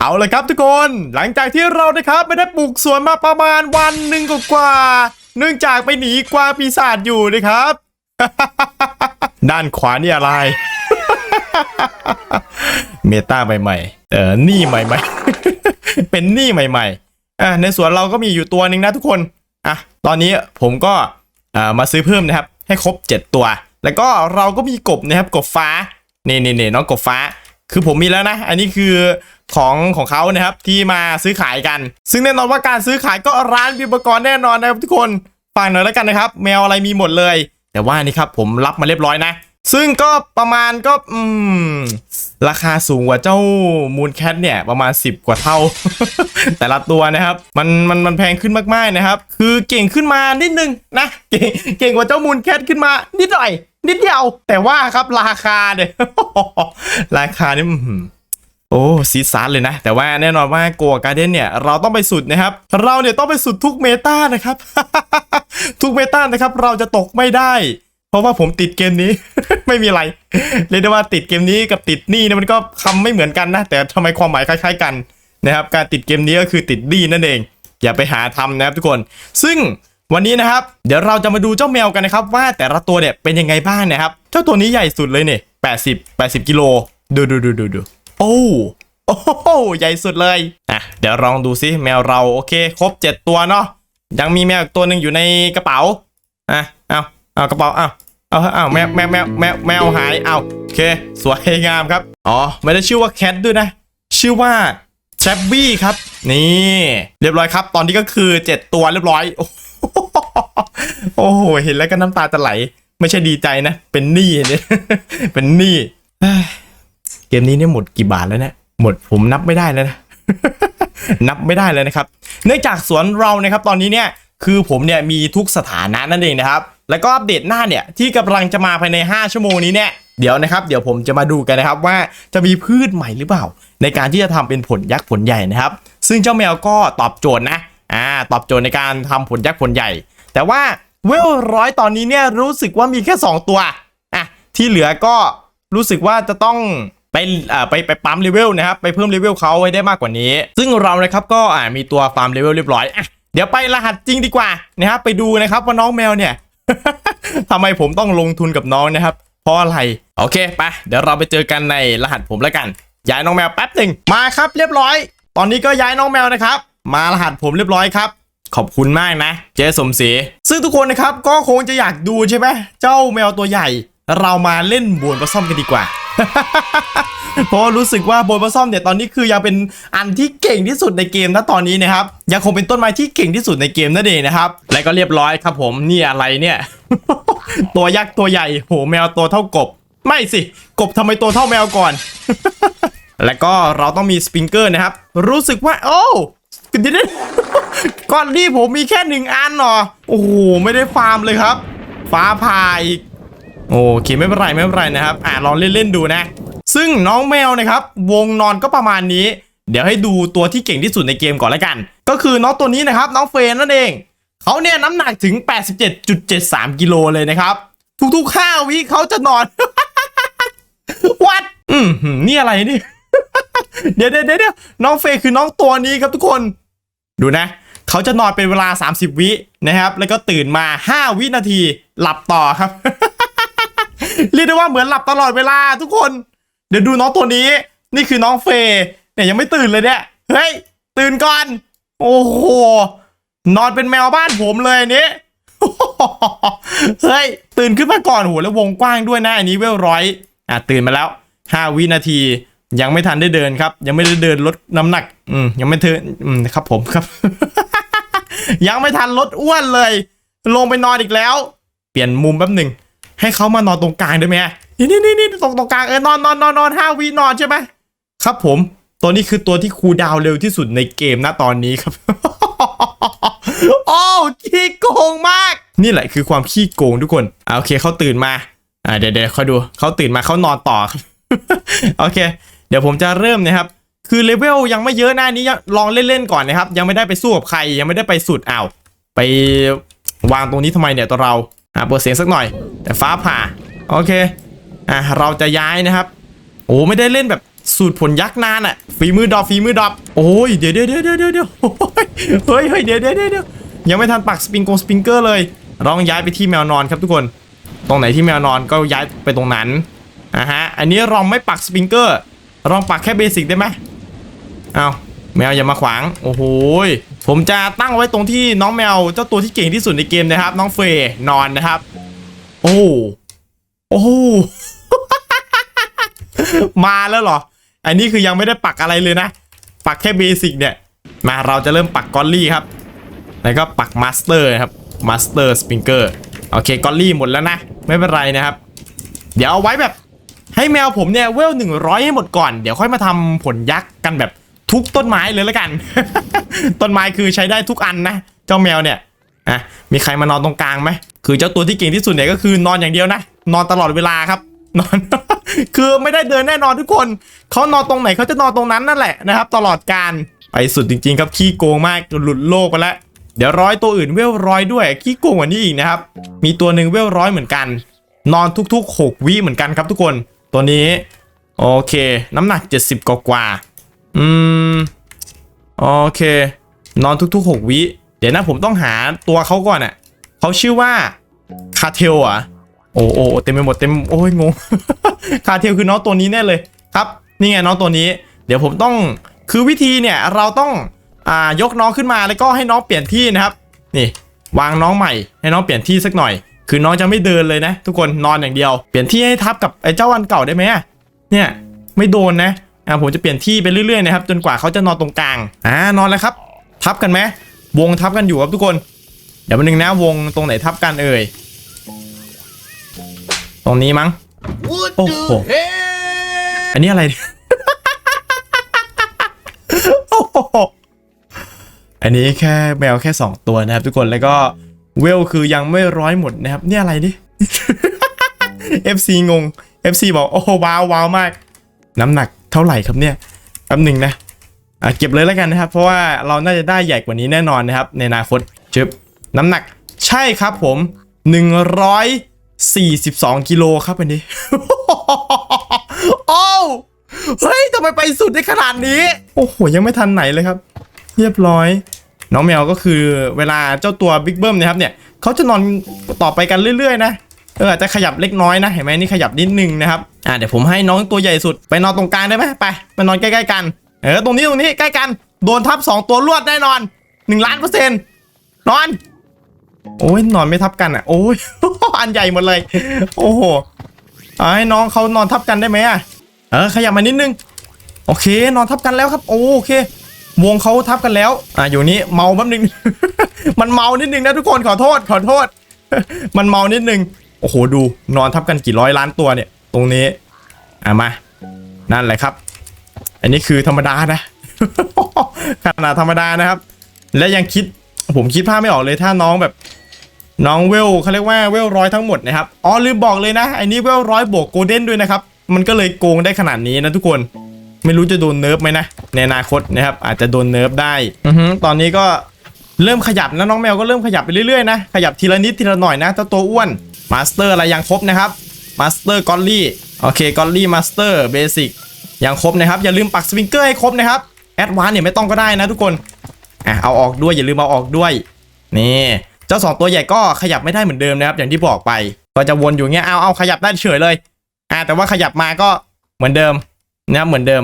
เอาเลยครับทุกคนหลังจากที่เรานะครับไม่ได้ปลูกสวนมาประมาณวันหนึ่งกว่าเนื่องจากไปหนีกวางปีศาจอยู่นะครับ ด้านขวานี่อะไร เมตาใหม่ๆ เออหนี้ใหม่ๆ เป็นหนี้ใหม่ๆอะในสวนเราก็มีอยู่ตัวหนึ่งนะทุกคนอะตอนนี้ผมก็อ่ามาซื้อเพิ่มนะครับ ให้ครบ 7 ตัว แล้วก็เราก็มีกบนะครับกบฟ้านี่นี่นี่น้องกบฟ้า คือผมมีแล้วนะ อันนี้คือ ของของเขานะครับที่มาซื้อขายกัน ซึ่งแน่นอนว่าการซื้อขายก็ร้านบิวบกรแน่นอนนะครับทุกคนฝากหน่อยแล้วกันนะครับแมวอะไรมีหมดเลย แต่ว่านี่ครับผมรับมาเรียบร้อยนะ ซึ่งก็ประมาณก็อืมราคาสูงกว่าเจ้ามูนแคทเนี่ยประมาณ 10 กว่าเท่า แต่ละตัวนะครับ มันมันมันแพงขึ้นมากๆนะครับ คือเก่งขึ้นมานิดนึงนะเก่งเก่งกว่าเจ้ามูนแคทขึ้นมานิดหน่อย นิดเดียว แต่ว่าครับราคาเนี่ยราคานี่ โอ้ซีซาร์เลยนะ แต่ว่าแน่นอนว่าโกการ์เด้นเนี่ย เราต้องไปสุดนะครับ เราเนี่ยต้องไปสุดทุกเมตานะครับ ทุกเมตานะครับ เราจะตกไม่ได้ เพราะว่าผมติดเกมนี้ ไม่มีอะไร เรียกได้ว่าติดเกมนี้กับติดหนี้เนี่ยมันก็คำไม่เหมือนกันนะ แต่ทำไมความหมายคล้าย ๆ กันนะครับ การติดเกมนี้ก็คือติดหนี้นั่นเอง อย่าไปหาทำนะครับทุกคน ซึ่งวันนี้นะครับ เดี๋ยวเราจะมาดูเจ้าแมวกันนะครับ ว่าแต่ละตัวเนี่ยเป็นยังไงบ้างนะครับ เจ้าตัวนี้ใหญ่สุดเลยเนี่ย80 80กิโลดูดูดูดูดู โอ้โอ้โหใหญ่สุดเลยอะเดี๋ยวลองดูซิแมวเราโอเค ครบ 7 ตัวเนาะยังมีแมวอีกตัวหนึ่งอยู่ในกระเป๋าอะเอาเอากระเป๋าเอาเอาเอาแมวแมวแมวแมวแมวหายเอาโอเค สวยงามครับอ๋อไม่ได้ชื่อว่าแคทด้วยนะ ชื่อว่าแชบบี้ครับ นี่ เรียบร้อยครับ ตอนนี้ก็คือ 7 ตัวเรียบร้อย โอ้โหเห็นแล้วก็น้ำตาจะไหล ไม่ใช่ดีใจนะ เป็นหนี้เนี่ยเป็นหนี้ เกมนี้เนี่ยหมดกี่บาทแล้วเนี่ยหมดผมนับไม่ได้แล้วนะนับไม่ได้เลยนะครับ เนื่องจากสวนเรานะครับตอนนี้เนี่ยคือผมเนี่ยมีทุกสถานะนั่นเองนะครับ แล้วก็อัปเดตหน้าเนี่ยที่กำลังจะมาภายใน 5 ชั่วโมงนี้เนี่ยเดี๋ยวนะครับเดี๋ยวผมจะมาดูกันนะครับว่าจะมีพืชใหม่หรือเปล่า ในการที่จะทำเป็นผลยักษ์ผลใหญ่นะครับ ซึ่งเจ้าแมวก็ตอบโจทย์นะอ่าตอบโจทย์ในการทำผลยักษ์ผลใหญ่ แต่ว่าเวลร้อยตอนนี้เนี่ยรู้สึกว่ามีแค่ 2 ตัวอะที่เหลือก็รู้สึกว่าจะต้อง ไปอ่าไปไปปั๊มเลเวลนะครับไปเพิ่มเลเวลเขาให้ได้มากกว่านี้ ซึ่งเรานะครับก็อ่ามีตัวฟาร์มเลเวลเรียบร้อยอะเดี๋ยวไปรหัสจริงดีกว่านะครับไปดูนะครับว่าน้องแมวเนี่ยทำไมผมต้องลงทุนกับน้องนะครับ เพราะอะไร โอเคไปเดี๋ยวเราไปเจอกันในรหัสผมแล้วกัน ย้ายน้องแมวแป๊บหนึ่งมาครับเรียบร้อย ตอนนี้ก็ย้ายน้องแมวนะครับ มารหัสผมเรียบร้อยครับ ขอบคุณมากนะ เจ๊สมศรีซึ่งทุกคนนะครับก็คงจะอยากดูใช่ไหมเจ้าแมวตัวใหญ่ เรามาเล่นบวนปลาซ่อมกันดีกว่า เพราะรู้สึกว่าโบนปลาซ่อมเนี่ยตอนนี้คือยังเป็นอันที่เก่งที่สุดในเกมนะตอนนี้นะครับยังคงเป็นต้นไม้ที่เก่งที่สุดในเกมนั่นเองนะครับและก็เรียบร้อยครับผมนี่อะไรเนี่ย ตัวยักษ์ตัวใหญ่โหแมวตัวเท่ากบ ไม่สิ กบทำไมตัวเท่าแมวก่อน แล้วก็เราต้องมีสปริงเกอร์นะครับ รู้สึกว่า โอ้เดี๋ยวก่อนที่ผมมีแค่หนึ่งอันเหรอโอ้โหไม่ได้ฟาร์มเลยครับ ฟ้าผ่าอีก โอเคไม่เป็นไรไม่เป็นไรนะครับ อ่าลองเล่นๆดูนะ ซึ่งน้องแมวนะครับ วงนอนก็ประมาณนี้ เดี๋ยวให้ดูตัวที่เก่งที่สุดในเกมก่อนละกัน ก็คือน้องตัวนี้นะครับ น้องเฟรนนั่นเองเขาเนี่ยน้ำหนักถึง 87.73 กิโลเลยนะครับ ทุกๆ5วิเขาจะนอนวัดอืมหืมนี่อะไรนี่เดี๋ยวเดี๋ยวเดี๋ยวน้องเฟย์คือน้องตัวนี้ครับทุกคน ดูนะ เขาจะนอนเป็นเวลา 30 วินะครับ แล้วก็ตื่นมา 5 วินาที หลับต่อครับ เรียกได้ว่าเหมือนหลับตลอดเวลาทุกคน เดี๋ยวดูน้องตัวนี้ นี่คือน้องเฟย์เนี่ยยังไม่ตื่นเลยเนี่ย เฮ้ย ตื่นก่อน โอ้โห นอนเป็นแมวบ้านผมเลยนี้เฮ้ย ตื่นขึ้นมาก่อนโหแล้ววงกว้างด้วยนะอันนี้เวลร้อยอะตื่นมาแล้ว 5 วินาที ยังไม่ทันได้เดินครับ ยังไม่ได้เดินลดน้ำหนัก อืมยังไม่เทินอืมครับผมครับ ยังไม่ทันลดอ้วนเลย ลงไปนอนอีกแล้ว เปลี่ยนมุมแป๊บหนึ่ง ให้เขามานอนตรงกลางได้ไหมนี่นี่นี่ตรงตรงกลางเออนอนนอนนอนนอนห้าวินอนใช่ไหมครับผมตัวนี้คือตัวที่คูดาวเร็วที่สุดในเกมนะตอนนี้ครับ โอ้ขี้โกงมาก นี่แหละคือความขี้โกงทุกคนโอเคเขาตื่นมาอ่าเดี๋ยวเดี๋ยวคอยดูเขาตื่นมาเขานอนต่อครับโอเค เดี๋ยวผมจะเริ่มนะครับ คือเลเวลยังไม่เยอะหน้านี้ยังลองเล่นๆก่อนนะครับ ยังไม่ได้ไปสู้กับใครยังไม่ได้ไปสุดอ้าวไปวางตรงนี้ทำไมเนี่ยตัวเรา อ่าเปิดเสียงสักหน่อย แต่ฟ้าผ่า โอเค อ่าเราจะย้ายนะครับ โอ้ไม่ได้เล่นแบบสูตรผลยักษ์นานอะฝีมือดรอฝีมือดอปโอ้ยเดี๋ยวเดี๋ยวเดี๋ยวเดี๋ยวเดี๋ยวเฮ้ยเฮ้ยเดี๋ยวเดี๋ยวเดี๋ยวยังไม่ทันปักสปริงกงสปริงเกอร์เลยลองย้ายไปที่แมวนอนครับทุกคน ตรงไหนที่แมวนอนก็ย้ายไปตรงนั้นอะฮะอันนี้ลองไม่ปักสปริงเกอร์ลองปักแค่เบสิกได้ไหมเอาแมวอย่ามาขวาง โอ้โหย ผมจะตั้งไว้ตรงที่น้องแมวเจ้าตัวที่เก่งที่สุดในเกมนะครับ น้องเฟยนอนนะครับ โอ้โอ้มาแล้วเหรอ อันนี้คือยังไม่ได้ปักอะไรเลยนะ ปักแค่เบสิกเนี่ย มาเราจะเริ่มปักกอลลี่ครับ แล้วก็ปักมาสเตอร์ครับมาสเตอร์สปริงเกอร์โอเคกอลลี่หมดแล้วนะ ไม่เป็นไรนะครับ เดี๋ยวเอาไว้แบบให้แมวผมเนี่ยเวลหนึ่งร้อยให้หมดก่อน เดี๋ยวค่อยมาทำผลยักษ์กันแบบ ทุกต้นไม้เลยแล้วกัน ต้นไม้คือใช้ได้ทุกอันนะ เจ้าแมวเนี่ยอะมีใครมานอนตรงกลางไหมคือเจ้าตัวที่เก่งที่สุดเนี่ยก็คือนอนอย่างเดียวนะ นอนตลอดเวลาครับ นอน คือไม่ได้เดินแน่นอนทุกคนเขานอนตรงไหนเขาจะนอนตรงนั้นนั่นแหละนะครับ ตลอดการไปสุดจริง ๆ ครับขี้โกงมากจนหลุดโลกไปแล้วเดี๋ยวร้อยตัวอื่นเวลร้อยด้วยขี้โกงกว่านี้อีกนะครับมีตัวหนึ่งเวลร้อยเหมือนกัน นอนทุกๆ 6 วิเหมือนกันครับทุกคน ตัวนี้ โอเค น้ำหนัก 70 กว่ากว่า อืม โอเค นอนทุกๆ 6 วิ เดี๋ยวนะผมต้องหาตัวเขาก่อนอะเขาชื่อว่าคาเทลอะโอ้โอ้เต็มไปหมดเต็มโอ้ยงงคาเทลคือน้องตัวนี้แน่เลยครับ นี่ไงน้องตัวนี้ เดี๋ยวผมต้องคือวิธีเนี่ยเราต้องอ่ายกน้องขึ้นมาแล้วก็ให้น้องเปลี่ยนที่นะครับ นี่ วางน้องใหม่ให้น้องเปลี่ยนที่สักหน่อย คือน้องจะไม่เดินเลยนะ ทุกคนนอนอย่างเดียว เปลี่ยนที่ให้ทับกับไอ้เจ้าวันเก่าได้ไหมเนี่ย ไม่โดนนะ อ่าผมจะเปลี่ยนที่ไปเรื่อยๆนะครับจนกว่าเขาจะนอนตรงกลางอ่านอนแล้วครับ ทับกันไหมวงทับกันอยู่ครับทุกคน เดี๋ยวมันนึงนะวงตรงไหนทับกันเอ่ยตรงนี้มั้ง What Oh, the oh. hell? อันนี้อะไรเนี่ยโอ้โหอันนี้แค่แมวแค่ 2 ตัวนะครับ ทุกคนแล้วก็เวลคือยังไม่ร้อยหมดนะครับเนี่ยอะไรดิ FC งง FC บอกโอ้ว้าวว้าวมาก น้ำหนัก เท่าไหร่ครับเนี่ยแป๊บหนึ่งนะอะเก็บเลยแล้วกันนะครับ เพราะว่าเราน่าจะได้ใหญ่กว่านี้แน่นอนนะครับ ในอนาคตชึบน้ำหนักใช่ครับผม 142 กิโลครับอันนี้โอ้วเฮ้ยทำไมไปสุดได้ขนาดนี้ โอ้โห ยังไม่ทันไหนเลยครับ เรียบร้อย น้องแมวก็คือเวลาเจ้าตัวบิ๊กเบิ้มนะครับเนี่ยเขาจะนอนต่อไปกันเรื่อยๆนะ เอออาจจะขยับเล็กน้อยนะเห็นไหมนี่ขยับนิดนึงนะครับอ่าเดี๋ยวผมให้น้องตัวใหญ่สุดไปนอนตรงกลางได้ไหมไปไปนอนใกล้ๆกันเออตรงนี้ตรงนี้ใกล้กันโดนทับสองตัวรวดแน่นอนหนึ่งล้านเปอร์เซ็นต์นอน โอ้ยนอนไม่ทับกันอะโอ้ยอันใหญ่หมดเลย โอ้โหเอาให้น้องเขานอนทับกันได้ไหมอะเออขยับมานิดนึง โอเค นอนทับกันแล้วครับโอโอเค วงเขาทับกันแล้วอะอยู่นี้เมาแป๊บนึง มันเมานิดนึงนะทุกคนขอโทษขอโทษ มันเมานิดนึง โอ้โหดูนอนทับกันกี่ร้อยล้านตัวเนี่ย ตรงนี้อะมา นั่นแหละครับ อันนี้คือธรรมดานะ ขนาดธรรมดานะครับ และยังคิดผมคิดภาพไม่ออกเลยถ้าน้องแบบน้องเวลเขาเรียกว่าเวลร้อยทั้งหมดนะครับอ๋อลืมบอกเลยนะอ้นี้เวลร้อยบวกโกลเด้นด้วยนะครับ มันก็เลยโกงได้ขนาดนี้นะทุกคนไม่รู้จะโดนเนิร์ฟไหมนะในอนาคตนะครับ อาจจะโดนเนิร์ฟได้อืตอนนี้ก็เริ่มขยับนะน้องแมวก็เริ่มขยับไปเรื่อยๆนะขยับทีละนิดทีละหน่อยนะเจ้าตัวอ้วน มาสเตอร์อะไรยังครบนะครับมาสเตอร์กอลลี่โอเคกอลลี่มาสเตอร์เบสิกยังครบนะครับ อย่าลืมปักสวิงเกอร์ให้ครบนะครับแอดวานเนี่ยไม่ต้องก็ได้นะทุกคนอะเอาออกด้วยอย่าลืมเอาออกด้วยนี่เจ้าสองตัวใหญ่ก็ขยับไม่ได้เหมือนเดิมนะครับ อย่างที่บอกไป ก็จะวนอยู่เงี้ยเอาเอาขยับได้เฉยเลยอะแต่ว่าขยับมาก็เหมือนเดิมนะครับเหมือนเดิม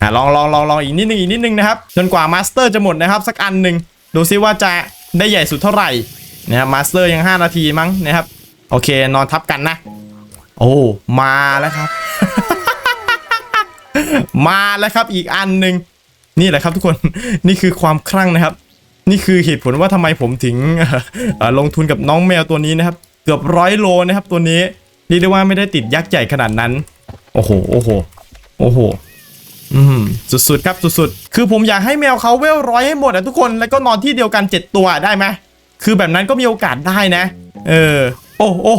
อะลองลองลองลองอีกนิดนึงอีกนิดนึงนะครับจนกว่ามาสเตอร์จะหมดนะครับ สักอันหนึ่งดูซิว่าจะได้ใหญ่สุดเท่าไหร่นะครับมาสเตอร์ยัง 5 นาทีมั้งนะครับ โอเค นอนทับกันนะ โอ้มาแล้วครับ มาแล้วครับอีกอันหนึ่งนี่แหละครับทุกคนนี่คือความคลั่งนะครับ นี่คือเหตุผลว่าทำไมผมถึงลงทุนกับน้องแมวตัวนี้นะครับ เกือบร้อยโลนะครับ ตัวนี้เรียกได้ว่าไม่ได้ติดยักษ์ใหญ่ขนาดนั้น โอ้โหโอ้โหโอ้โหอืมสุดๆครับสุดๆ คือผมอยากให้แมวเขาเวลร้อยให้หมดอะทุกคนแล้วก็นอนที่เดียวกัน 7 ตัวได้ไหมคือแบบนั้นก็มีโอกาสได้นะ เออ โอ้โอ้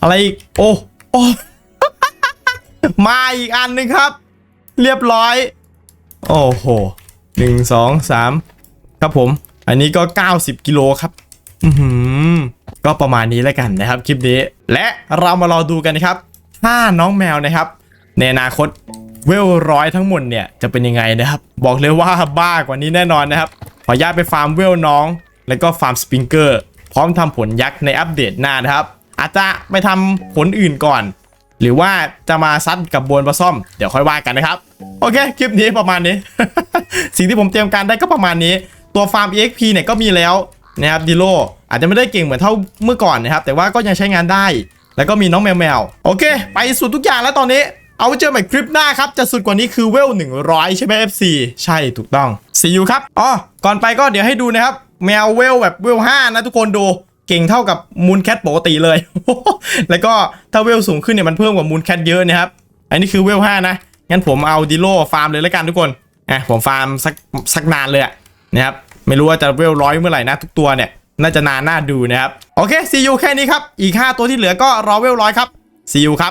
อะไรอีก โอ้โอ้มาอีกอันหนึ่งครับ เรียบร้อย โอ้โหหนึ่งสองสามครับผม อันนี้ก็ 90 กิโลครับ อือหือก็ประมาณนี้แล้วกันนะครับคลิปนี้ และเรามารอดูกันนะครับ ถ้าน้องแมวนะครับ ในอนาคตเวลร้อยทั้งหมดเนี่ยจะเป็นยังไงนะครับ บอกเลยว่าบ้ากว่านี้แน่นอนนะครับ ขออนุญาตไปฟาร์มเวลน้อง แล้วก็ฟาร์มสปริงเกอร์ พร้อมทำผลยักษ์ในอัปเดตหน้านะครับ อาจจะไปทำผลอื่นก่อน หรือว่าจะมาซัดกับบนปลาซ่อมเดี๋ยวค่อยว่ากันนะครับ โอเค คลิปนี้ประมาณนี้ สิ่งที่ผมเตรียมการได้ก็ประมาณนี้ ตัวฟาร์ม EXP เนี่ยก็มีแล้วนะครับดิโลอาจจะไม่ได้เก่งเหมือนเท่าเมื่อก่อนนะครับ แต่ว่าก็ยังใช้งานได้ แล้วก็มีน้องแมวแมวโอเค ไปสุดทุกอย่างแล้วตอนนี้เอาไว้เจอใหม่คลิปหน้าครับ จะสุดกว่านี้คือเวล100 ใช่ไหม FC ใช่ถูกต้อง see you ครับอ๋อก่อนไปก็เดี๋ยวให้ดูนะครับ แมวเวลแบบเวล5นะทุกคนดูเก่งเท่ากับมูนแคทปกติเลย แล้วก็ถ้าเวลสูงขึ้นเนี่ยมันเพิ่มกว่ามูนแคทเยอะนะครับ อันนี้คือเวล5นะ งั้นผมเอาดิโลฟาร์มเลยแล้วกันทุกคน อะผมฟาร์มสักสักนานเลยนะครับ ไม่รู้ว่าจะเวลร้อยเมื่อไหร่นะทุกตัวเนี่ย น่าจะนานน่าดูนะครับ โอเค see you แค่นี้ครับ อีก 5 ตัวที่เหลือก็รอเวลร้อยครับ see you ครับ